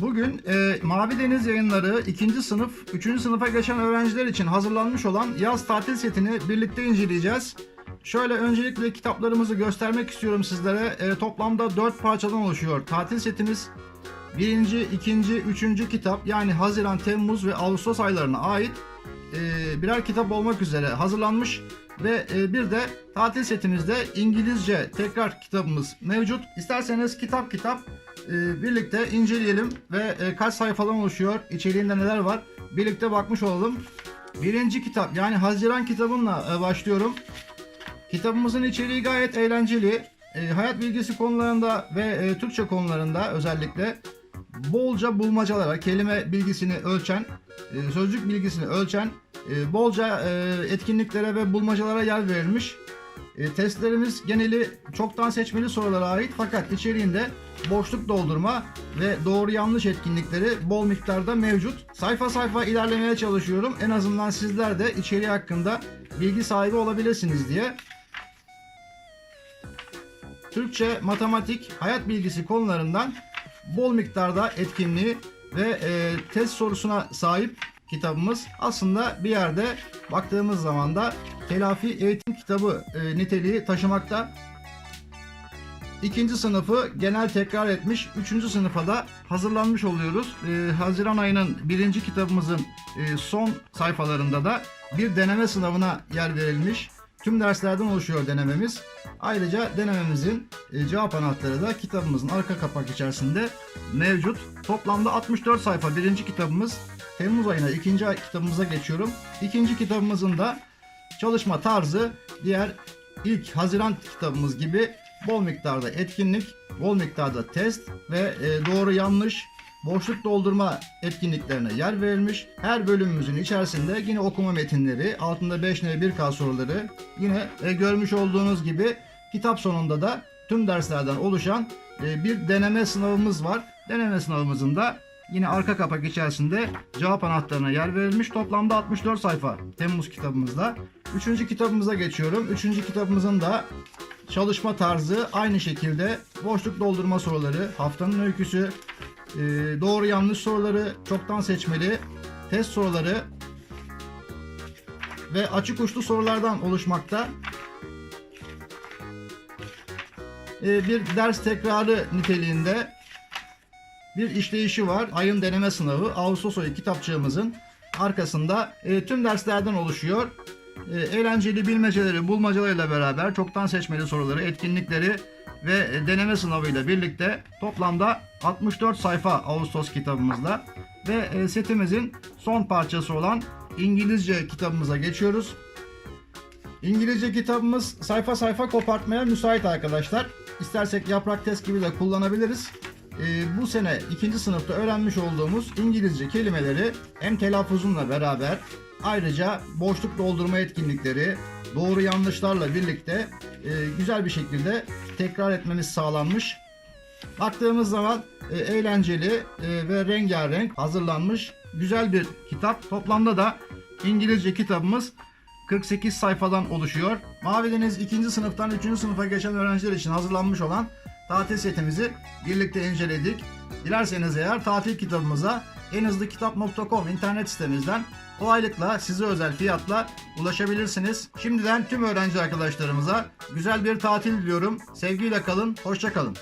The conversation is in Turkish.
Bugün e, Mavi Deniz yayınları 2. sınıf, 3. sınıfa geçen öğrenciler için hazırlanmış olan yaz tatil setini birlikte inceleyeceğiz. Şöyle öncelikle kitaplarımızı göstermek istiyorum sizlere. E, toplamda 4 parçadan oluşuyor tatil setimiz. Birinci, ikinci, üçüncü kitap yani Haziran, Temmuz ve Ağustos aylarına ait e, birer kitap olmak üzere hazırlanmış ve e, bir de tatil setimizde İngilizce tekrar kitabımız mevcut. İsterseniz kitap kitap e, birlikte inceleyelim ve e, kaç sayfadan oluşuyor, içeriğinde neler var birlikte bakmış olalım. Birinci kitap yani Haziran kitabımla başlıyorum. Kitabımızın içeriği gayet eğlenceli. Hayat bilgisi konularında ve Türkçe konularında özellikle bolca bulmacalara, kelime bilgisini ölçen, sözcük bilgisini ölçen, e, bolca e, etkinliklere ve bulmacalara yer verilmiş. E, testlerimiz geneli çoktan seçmeli sorulara ait fakat içeriğinde boşluk doldurma ve doğru yanlış etkinlikleri bol miktarda mevcut. Sayfa sayfa ilerlemeye çalışıyorum. En azından sizler de içeriği hakkında bilgi sahibi olabilirsiniz diye. Türkçe, matematik, hayat bilgisi konularından bol miktarda etkinliği ve e, test sorusuna sahip kitabımız aslında bir yerde baktığımız zaman da telafi eğitim kitabı e, niteliği taşımakta. İkinci sınıfı genel tekrar etmiş, üçüncü sınıfa da hazırlanmış oluyoruz. E, Haziran ayının birinci kitabımızın e, son sayfalarında da bir deneme sınavına yer verilmiş. Tüm derslerden oluşuyor denememiz. Ayrıca denememizin e, cevap anahtarı da kitabımızın arka kapak içerisinde mevcut. Toplamda 64 sayfa birinci kitabımız. Temmuz ayına ikinci kitabımıza geçiyorum. İkinci kitabımızın da çalışma tarzı diğer ilk Haziran kitabımız gibi bol miktarda etkinlik, bol miktarda test ve e, doğru yanlış boşluk doldurma etkinliklerine yer verilmiş. Her bölümümüzün içerisinde yine okuma metinleri, altında 5N 1K soruları, yine e, görmüş olduğunuz gibi kitap sonunda da tüm derslerden oluşan e, bir deneme sınavımız var. Deneme sınavımızın da yine arka kapak içerisinde cevap anahtarına yer verilmiş. Toplamda 64 sayfa Temmuz kitabımızda. Üçüncü kitabımıza geçiyorum. Üçüncü kitabımızın da çalışma tarzı aynı şekilde boşluk doldurma soruları, haftanın öyküsü, e, doğru yanlış soruları, çoktan seçmeli, test soruları ve açık uçlu sorulardan oluşmakta. E, bir ders tekrarı niteliğinde bir işleyişi var. Ayın deneme sınavı Ağustos ayı kitapçığımızın arkasında e, tüm derslerden oluşuyor. E, eğlenceli bilmeceleri, bulmacalarıyla beraber çoktan seçmeli soruları, etkinlikleri ve e, deneme sınavıyla birlikte toplamda 64 sayfa Ağustos kitabımızda ve e, setimizin son parçası olan İngilizce kitabımıza geçiyoruz. İngilizce kitabımız sayfa sayfa kopartmaya müsait arkadaşlar. İstersek yaprak test gibi de kullanabiliriz. Ee, bu sene ikinci sınıfta öğrenmiş olduğumuz İngilizce kelimeleri hem telaffuzunla beraber ayrıca boşluk doldurma etkinlikleri, doğru yanlışlarla birlikte e, güzel bir şekilde tekrar etmemiz sağlanmış. Baktığımız zaman e, eğlenceli e, ve rengarenk hazırlanmış güzel bir kitap. Toplamda da İngilizce kitabımız 48 sayfadan oluşuyor. Mavi Deniz 2. sınıftan 3. sınıfa geçen öğrenciler için hazırlanmış olan tatil setimizi birlikte inceledik. Dilerseniz eğer tatil kitabımıza enhızlıkitap.com internet sitemizden kolaylıkla size özel fiyatla ulaşabilirsiniz. Şimdiden tüm öğrenci arkadaşlarımıza güzel bir tatil diliyorum. Sevgiyle kalın, hoşça kalın.